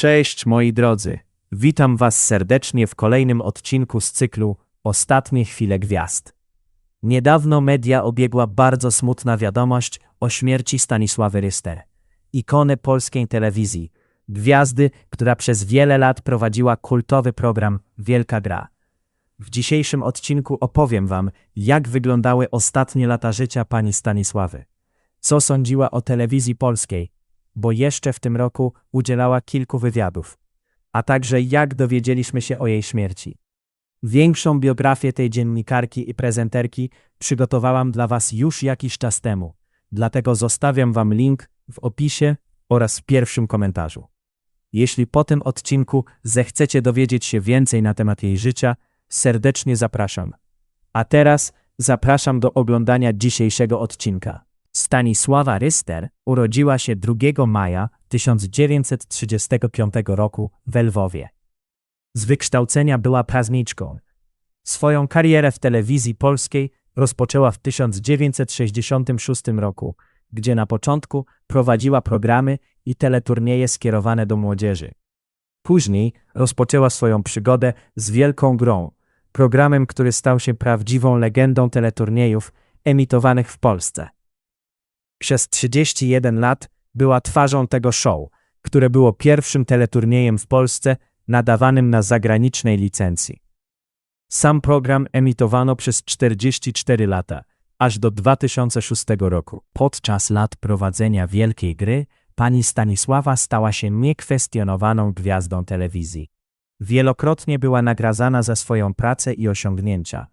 Cześć moi drodzy, witam Was serdecznie w kolejnym odcinku z cyklu Ostatnie chwile gwiazd. Niedawno media obiegła bardzo smutna wiadomość o śmierci Stanisławy Ryster, ikony polskiej telewizji, gwiazdy, która przez wiele lat prowadziła kultowy program Wielka Gra. W dzisiejszym odcinku opowiem Wam, jak wyglądały ostatnie lata życia pani Stanisławy. Co sądziła o telewizji polskiej, bo jeszcze w tym roku udzielała kilku wywiadów, a także jak dowiedzieliśmy się o jej śmierci. Większą biografię tej dziennikarki i prezenterki przygotowałam dla Was już jakiś czas temu, dlatego zostawiam Wam link w opisie oraz w pierwszym komentarzu. Jeśli po tym odcinku zechcecie dowiedzieć się więcej na temat jej życia, serdecznie zapraszam. A teraz zapraszam do oglądania dzisiejszego odcinka. Stanisława Ryster urodziła się 2 maja 1935 roku w Lwowie. Z wykształcenia była prawniczką. Swoją karierę w telewizji polskiej rozpoczęła w 1966 roku, gdzie na początku prowadziła programy i teleturnieje skierowane do młodzieży. Później rozpoczęła swoją przygodę z Wielką Grą, programem, który stał się prawdziwą legendą teleturniejów emitowanych w Polsce. Przez 31 lat była twarzą tego show, które było pierwszym teleturniejem w Polsce nadawanym na zagranicznej licencji. Sam program emitowano przez 44 lata, aż do 2006 roku. Podczas lat prowadzenia Wielkiej Gry pani Stanisława stała się niekwestionowaną gwiazdą telewizji. Wielokrotnie była nagradzana za swoją pracę i osiągnięcia.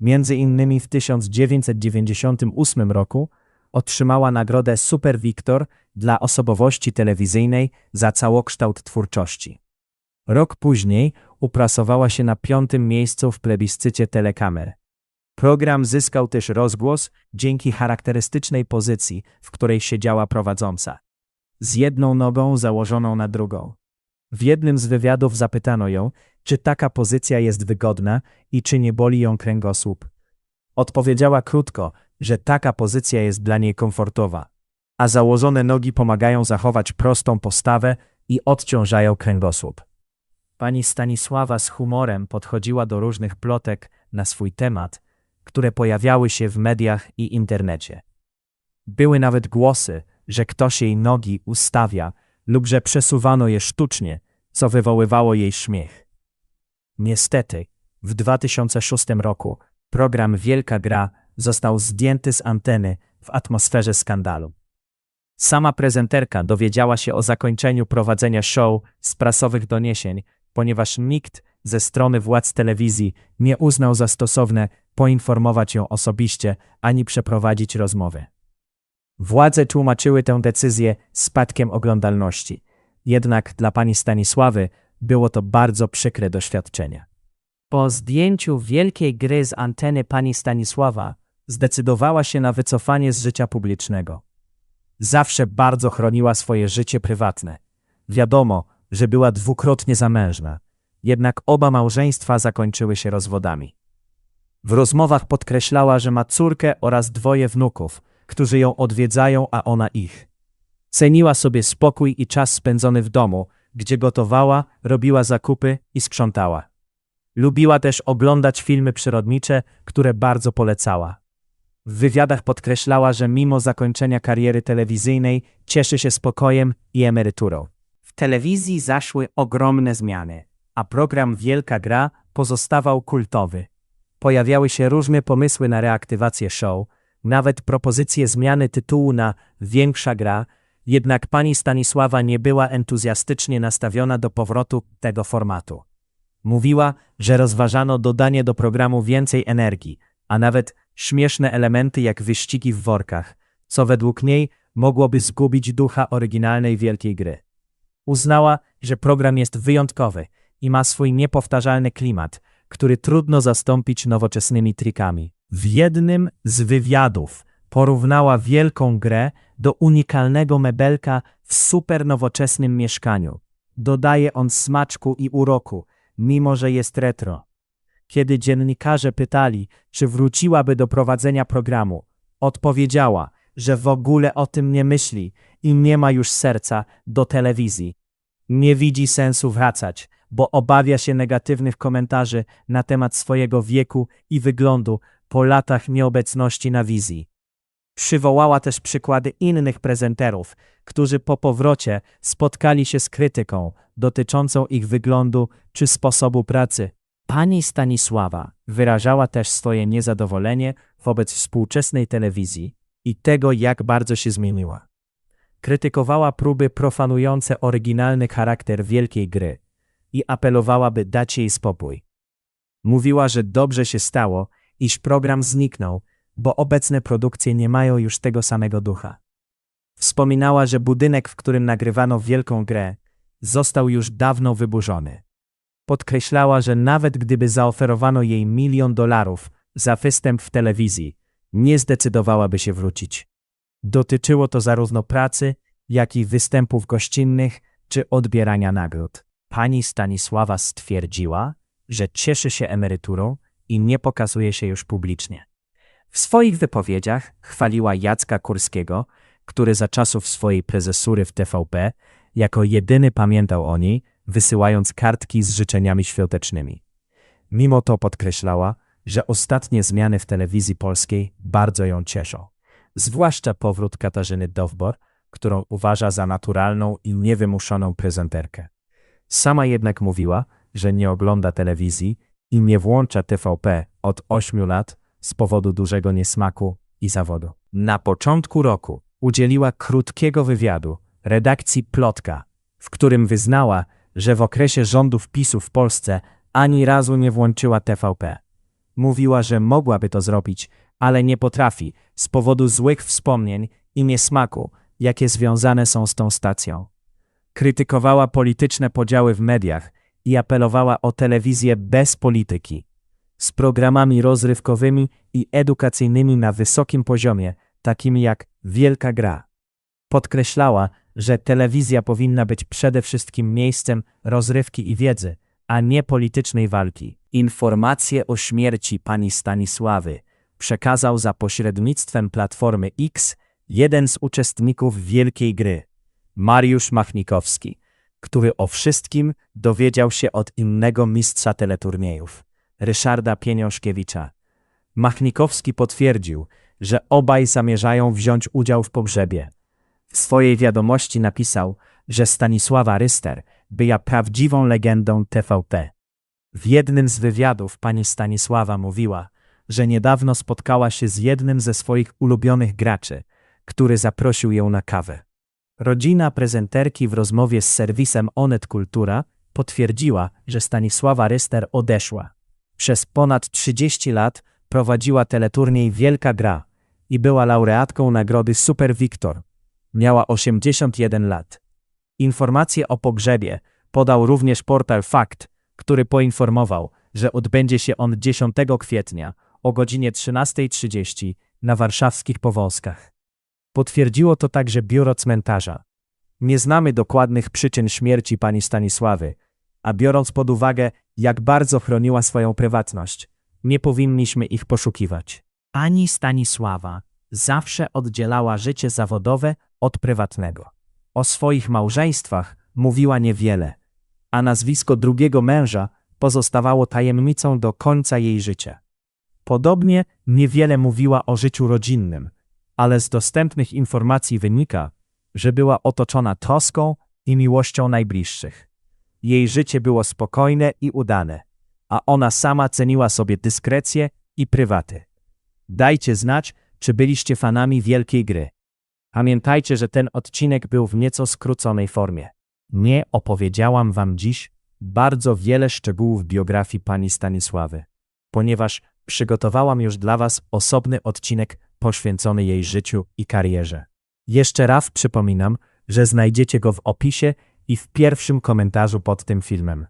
Między innymi w 1998 roku otrzymała nagrodę Super Wiktor dla osobowości telewizyjnej za całokształt twórczości. Rok później uprasowała się na piątym miejscu w plebiscycie telekamer. Program zyskał też rozgłos dzięki charakterystycznej pozycji, w której siedziała prowadząca. Z jedną nogą założoną na drugą. W jednym z wywiadów zapytano ją, czy taka pozycja jest wygodna i czy nie boli ją kręgosłup. Odpowiedziała krótko, że taka pozycja jest dla niej komfortowa, a założone nogi pomagają zachować prostą postawę i odciążają kręgosłup. Pani Stanisława z humorem podchodziła do różnych plotek na swój temat, które pojawiały się w mediach i internecie. Były nawet głosy, że ktoś jej nogi ustawia lub że przesuwano je sztucznie, co wywoływało jej śmiech. Niestety, w 2006 roku program Wielka Gra został zdjęty z anteny w atmosferze skandalu. Sama prezenterka dowiedziała się o zakończeniu prowadzenia show z prasowych doniesień, ponieważ nikt ze strony władz telewizji nie uznał za stosowne poinformować ją osobiście ani przeprowadzić rozmowy. Władze tłumaczyły tę decyzję spadkiem oglądalności, jednak dla pani Stanisławy było to bardzo przykre doświadczenie. Po zdjęciu wielkiej gry z anteny pani Stanisława zdecydowała się na wycofanie z życia publicznego. Zawsze bardzo chroniła swoje życie prywatne. Wiadomo, że była dwukrotnie zamężna, jednak oba małżeństwa zakończyły się rozwodami. W rozmowach podkreślała, że ma córkę oraz dwoje wnuków, którzy ją odwiedzają, a ona ich. Ceniła sobie spokój i czas spędzony w domu, gdzie gotowała, robiła zakupy i sprzątała. Lubiła też oglądać filmy przyrodnicze, które bardzo polecała. W wywiadach podkreślała, że mimo zakończenia kariery telewizyjnej cieszy się spokojem i emeryturą. W telewizji zaszły ogromne zmiany, a program Wielka Gra pozostawał kultowy. Pojawiały się różne pomysły na reaktywację show, nawet propozycje zmiany tytułu na Większa Gra, jednak pani Stanisława nie była entuzjastycznie nastawiona do powrotu tego formatu. Mówiła, że rozważano dodanie do programu więcej energii, a nawet śmieszne elementy jak wyścigi w workach, co według niej mogłoby zgubić ducha oryginalnej wielkiej gry. Uznała, że program jest wyjątkowy i ma swój niepowtarzalny klimat, który trudno zastąpić nowoczesnymi trikami. W jednym z wywiadów porównała wielką grę do unikalnego mebelka w super nowoczesnym mieszkaniu. Dodaje on smaczku i uroku, mimo że jest retro. Kiedy dziennikarze pytali, czy wróciłaby do prowadzenia programu, odpowiedziała, że w ogóle o tym nie myśli i nie ma już serca do telewizji. Nie widzi sensu wracać, bo obawia się negatywnych komentarzy na temat swojego wieku i wyglądu po latach nieobecności na wizji. Przywołała też przykłady innych prezenterów, którzy po powrocie spotkali się z krytyką dotyczącą ich wyglądu czy sposobu pracy. Pani Stanisława wyrażała też swoje niezadowolenie wobec współczesnej telewizji i tego, jak bardzo się zmieniła. Krytykowała próby profanujące oryginalny charakter wielkiej gry i apelowała, by dać jej spokój. Mówiła, że dobrze się stało, iż program zniknął, bo obecne produkcje nie mają już tego samego ducha. Wspominała, że budynek, w którym nagrywano wielką grę, został już dawno wyburzony. Podkreślała, że nawet gdyby zaoferowano jej milion dolarów za występ w telewizji, nie zdecydowałaby się wrócić. Dotyczyło to zarówno pracy, jak i występów gościnnych czy odbierania nagród. Pani Stanisława stwierdziła, że cieszy się emeryturą i nie pokazuje się już publicznie. W swoich wypowiedziach chwaliła Jacka Kurskiego, który za czasów swojej prezesury w TVP jako jedyny pamiętał o niej, wysyłając kartki z życzeniami świątecznymi. Mimo to podkreślała, że ostatnie zmiany w telewizji polskiej bardzo ją cieszą. Zwłaszcza powrót Katarzyny Dowbor, którą uważa za naturalną i niewymuszoną prezenterkę. Sama jednak mówiła, że nie ogląda telewizji i nie włącza TVP od 8 lat z powodu dużego niesmaku i zawodu. Na początku roku udzieliła krótkiego wywiadu redakcji Plotka, w którym wyznała, że w okresie rządów PiSu w Polsce ani razu nie włączyła TVP. Mówiła, że mogłaby to zrobić, ale nie potrafi z powodu złych wspomnień i niesmaku, jakie związane są z tą stacją. Krytykowała polityczne podziały w mediach i apelowała o telewizję bez polityki, z programami rozrywkowymi i edukacyjnymi na wysokim poziomie, takimi jak Wielka Gra. Podkreślała, że telewizja powinna być przede wszystkim miejscem rozrywki i wiedzy, a nie politycznej walki. Informacje o śmierci pani Stanisławy przekazał za pośrednictwem Platformy X jeden z uczestników wielkiej gry, Mariusz Machnikowski, który o wszystkim dowiedział się od innego mistrza teleturniejów, Ryszarda Pieniążkiewicza. Machnikowski potwierdził, że obaj zamierzają wziąć udział w pogrzebie. Swojej wiadomości napisał, że Stanisława Ryster była prawdziwą legendą TVP. W jednym z wywiadów pani Stanisława mówiła, że niedawno spotkała się z jednym ze swoich ulubionych graczy, który zaprosił ją na kawę. Rodzina prezenterki w rozmowie z serwisem Onet Kultura potwierdziła, że Stanisława Ryster odeszła. Przez ponad 30 lat prowadziła teleturniej Wielka Gra i była laureatką nagrody Super Victor. Miała 81 lat. Informacje o pogrzebie podał również portal Fakt, który poinformował, że odbędzie się on 10 kwietnia o godzinie 13.30 na warszawskich Powązkach. Potwierdziło to także biuro cmentarza. Nie znamy dokładnych przyczyn śmierci pani Stanisławy, a biorąc pod uwagę, jak bardzo chroniła swoją prywatność, nie powinniśmy ich poszukiwać. Pani Stanisława zawsze oddzielała życie zawodowe od prywatnego. O swoich małżeństwach mówiła niewiele, a nazwisko drugiego męża pozostawało tajemnicą do końca jej życia. Podobnie niewiele mówiła o życiu rodzinnym, ale z dostępnych informacji wynika, że była otoczona troską i miłością najbliższych. Jej życie było spokojne i udane, a ona sama ceniła sobie dyskrecję i prywaty. Dajcie znać, czy byliście fanami wielkiej gry. Pamiętajcie, że ten odcinek był w nieco skróconej formie. Nie opowiedziałam wam dziś bardzo wiele szczegółów biografii pani Stanisławy, ponieważ przygotowałam już dla was osobny odcinek poświęcony jej życiu i karierze. Jeszcze raz przypominam, że znajdziecie go w opisie i w pierwszym komentarzu pod tym filmem.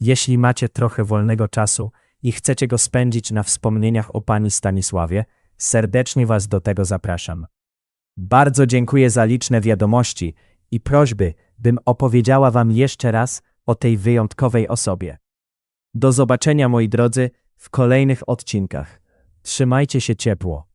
Jeśli macie trochę wolnego czasu i chcecie go spędzić na wspomnieniach o pani Stanisławie, serdecznie was do tego zapraszam. Bardzo dziękuję za liczne wiadomości i prośby, bym opowiedziała wam jeszcze raz o tej wyjątkowej osobie. Do zobaczenia moi drodzy w kolejnych odcinkach. Trzymajcie się ciepło.